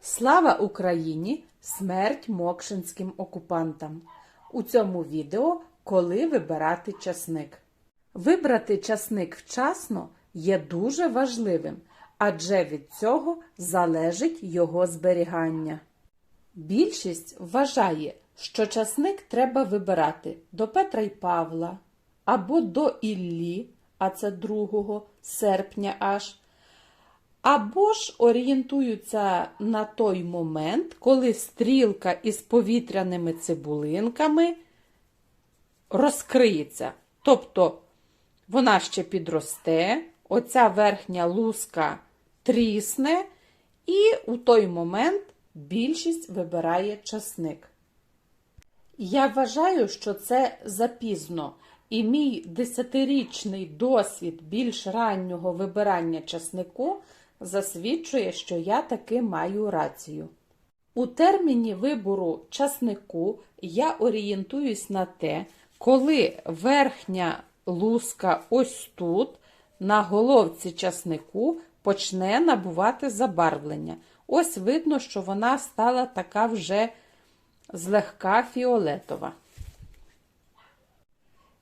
Слава Україні! Смерть мокшинським окупантам! У цьому відео коли вибирати часник. Вибрати часник вчасно є дуже важливим, адже від цього залежить його зберігання. Більшість вважає, що часник треба вибирати до Петра й Павла або до Іллі, а це 2 серпня аж, або ж орієнтуються на той момент, коли стрілка із повітряними цибулинками розкриється. Тобто вона ще підросте, оця верхня луска трісне, і у той момент більшість вибирає часник. Я вважаю, що це запізно, і мій десятирічний досвід більш раннього вибирання часнику засвідчує, що я таки маю рацію. У терміні вибору часнику я орієнтуюсь на те, коли верхня луска ось тут, на головці часнику, почне набувати забарвлення. Ось видно, що вона стала така вже злегка фіолетова.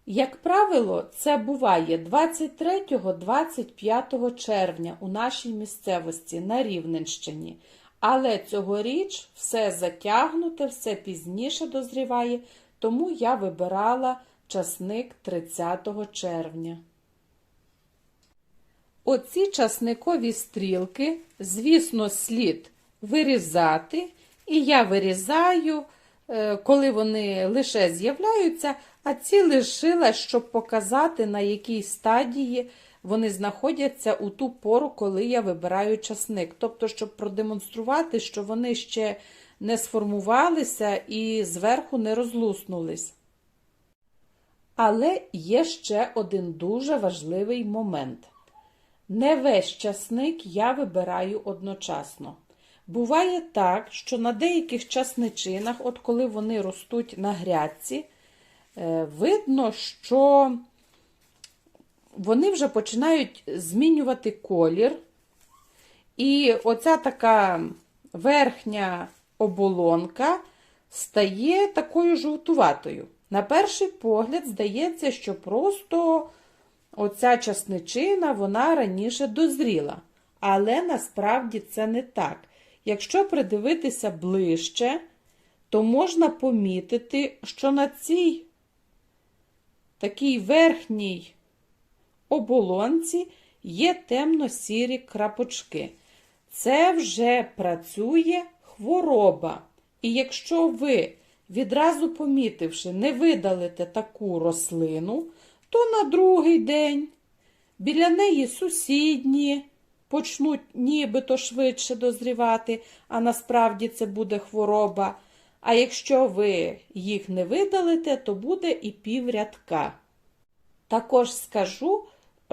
Як правило, це буває 23-25 червня у нашій місцевості на Рівненщині. Але цьогоріч все затягнуте, все пізніше дозріває, тому я вибирала часник 30 червня. Оці часникові стрілки, звісно, слід вирізати, і я вирізаю, е, коли вони лише з'являються, а ці лишила, щоб показати, на якій стадії вони знаходяться у ту пору, коли я вибираю часник. Тобто, щоб продемонструвати, що вони ще не сформувалися і зверху не розлуснулись. Але є ще один дуже важливий момент. Не весь часник я вибираю одночасно. Буває так, що на деяких часничинах, от коли вони ростуть на грядці, видно, що вони вже починають змінювати колір. І оця така верхня оболонка стає такою жовтуватою. На перший погляд, здається, що просто оця часничина вона раніше дозріла. Але насправді це не так. Якщо придивитися ближче, то можна помітити, що на цій такій верхній оболонці є темно-сірі крапочки. Це вже працює хвороба. І якщо ви, відразу помітивши, не видалите таку рослину, то на другий день біля неї сусідні почнуть нібито швидше дозрівати, а насправді це буде хвороба. А якщо ви їх не видалите, то буде і піврядка. Також скажу,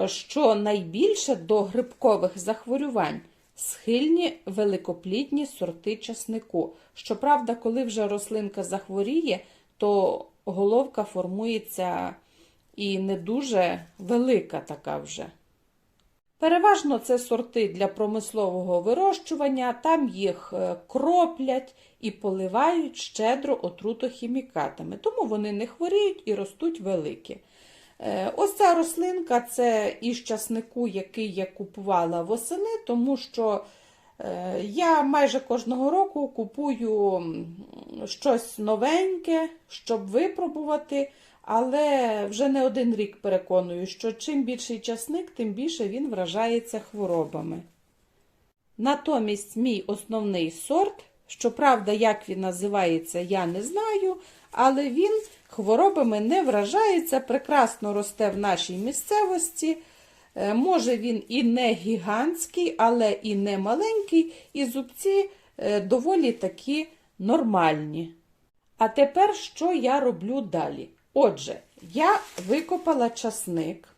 що найбільше до грибкових захворювань схильні великоплідні сорти часнику. Щоправда, коли вже рослинка захворіє, то головка формується і не дуже велика така вже. Переважно це сорти для промислового вирощування, там їх е, кроплять і поливають щедро отрутохімікатами, тому вони не хворіють і ростуть великі. Е, Ось ця рослинка це із часнику, який я купувала восени, тому що е, я майже кожного року купую щось новеньке, щоб випробувати. Але вже не один рік переконую, що чим більший часник, тим більше він вражається хворобами. Натомість мій основний сорт, щоправда, як він називається, я не знаю, але він хворобами не вражається, прекрасно росте в нашій місцевості. Е, Може, він і не гігантський, але і не маленький, і зубці е, доволі такі нормальні. А тепер що я роблю далі? Отже, я викопала часник,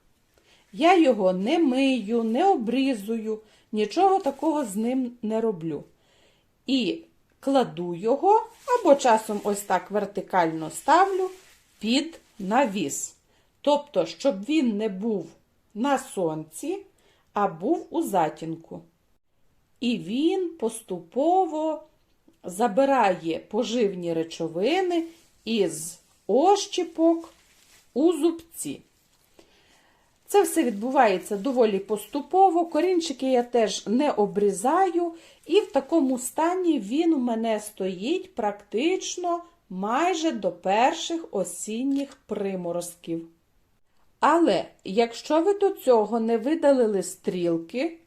я його не мию, не обрізую, нічого такого з ним не роблю. І кладу його, або часом ось так вертикально ставлю під навіс. Тобто, щоб він не був на сонці, а був у затінку. і він поступово забирає поживні речовини із ощіпок у зубці. Це все відбувається доволі поступово. Корінчики я теж не обрізаю, і в такому стані він у мене стоїть практично майже до перших осінніх приморозків. Але якщо ви до цього не видалили стрілки,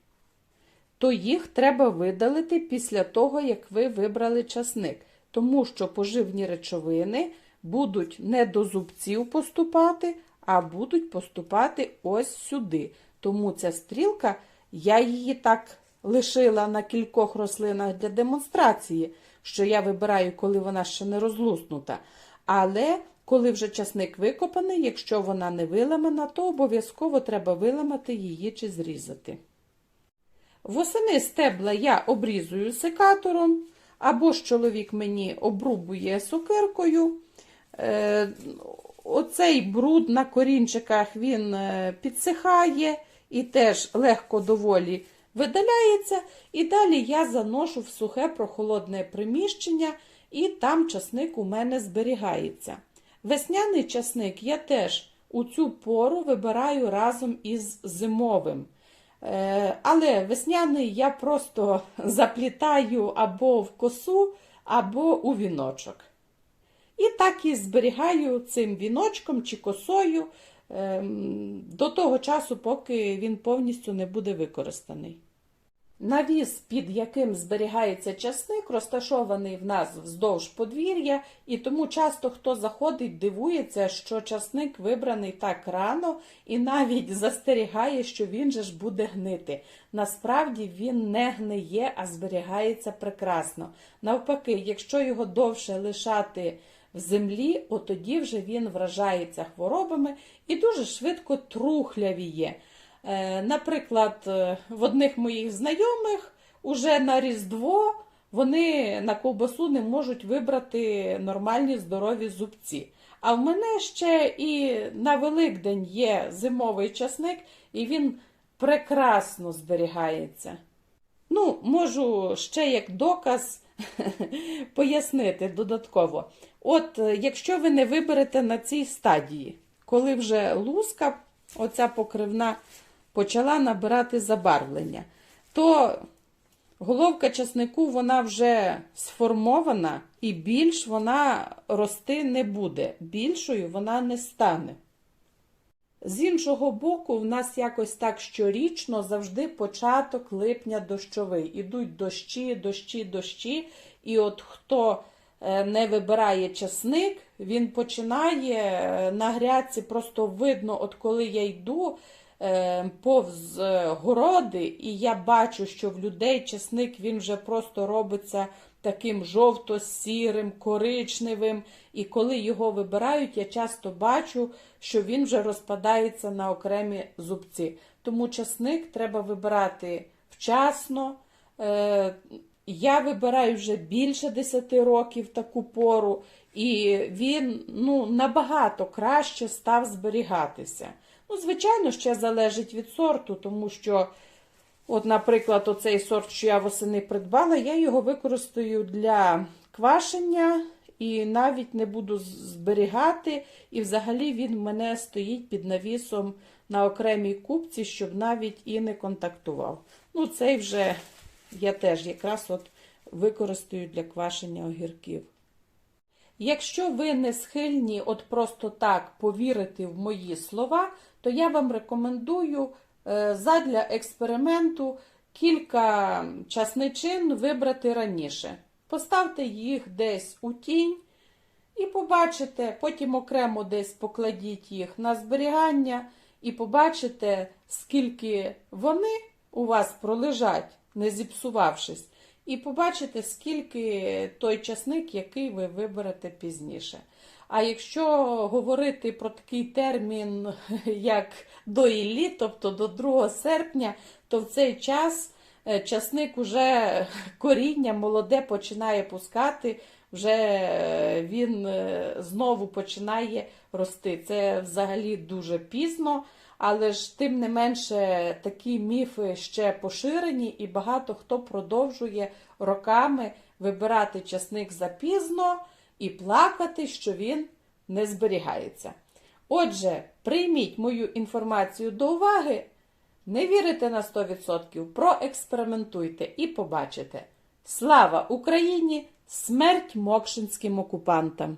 то їх треба видалити після того, як ви вибрали часник, тому що поживні речовини будуть не до зубців поступати, а будуть поступати ось сюди. Тому ця стрілка, я її так лишила на кількох рослинах для демонстрації, що я вибираю, коли вона ще не розлуснута. Але коли вже часник викопаний, якщо вона не виламана, то обов'язково треба виламати її чи зрізати. Восени стебла я обрізую секатором, або ж чоловік мені обрубує сокиркою. Е, Оцей бруд на корінчиках він е, підсихає і теж легко доволі видаляється. І далі я заношу в сухе прохолодне приміщення, і там часник у мене зберігається. Весняний часник я теж у цю пору вибираю разом із зимовим. Е, Але весняний я просто заплітаю або в косу, або у віночок. І так і зберігаю цим віночком чи косою ем, до того часу, поки він повністю не буде використаний. Навіс, під яким зберігається часник, розташований в нас вздовж подвір'я, і тому часто хто заходить, дивується, що часник вибраний так рано і навіть застерігає, що він же ж буде гнити. Насправді він не гниє, а зберігається прекрасно. Навпаки, якщо його довше лишати в землі, от тоді вже він вражається хворобами і дуже швидко трухлявіє. Е, Наприклад, е, в одних моїх знайомих уже на Різдво вони на ковбасу не можуть вибрати нормальні здорові зубці. А в мене ще і на Великдень є зимовий часник, і він прекрасно зберігається. Ну, можу ще як доказ пояснити додатково. От, е, якщо ви не виберете на цій стадії, коли вже луска, оця покривна, почала набирати забарвлення, то головка часнику вона вже сформована і більш вона рости не буде. Більшою вона не стане. З іншого боку, в нас якось так щорічно завжди початок липня дощовий. Ідуть дощі, дощі, дощі. І от хто е, не вибирає часник, він починає е, на грядці, просто видно, от коли я йду е, повз городи, і я бачу, що в людей часник він вже просто робиться таким жовто-сірим, коричневим. І коли його вибирають, я часто бачу, що він вже розпадається на окремі зубці. Тому часник треба вибирати вчасно. Е, Я вибираю вже більше 10 років таку пору, і він ну, набагато краще став зберігатися. Ну, звичайно, ще залежить від сорту, тому що. От, наприклад, оцей сорт, що я восени придбала, я його використаю для квашення і навіть не буду зберігати. І взагалі він в мене стоїть під навісом на окремій купці, щоб навіть і не контактував. Ну, цей вже я теж якраз от використаю для квашення огірків. Якщо ви не схильні от просто так повірити в мої слова, то я вам рекомендую задля експерименту кілька часничин вибрати раніше. Поставте їх десь у тінь і побачите, потім окремо десь покладіть їх на зберігання, і побачите, скільки вони у вас пролежать, не зіпсувавшись. І побачите, скільки той часник, який ви виберете пізніше. А якщо говорити про такий термін, як до Іллі, тобто до 2 серпня, то в цей час е, часник уже коріння молоде починає пускати, вже е, він е, знову починає рости. Це взагалі дуже пізно. але ж тим не менше такі міфи ще поширені, і багато хто продовжує роками вибирати часник запізно і плакати, що він не зберігається. Отже, прийміть мою інформацію до уваги, не вірите на 100%, проекспериментуйте і побачите. Слава Україні! Смерть мокшинським окупантам!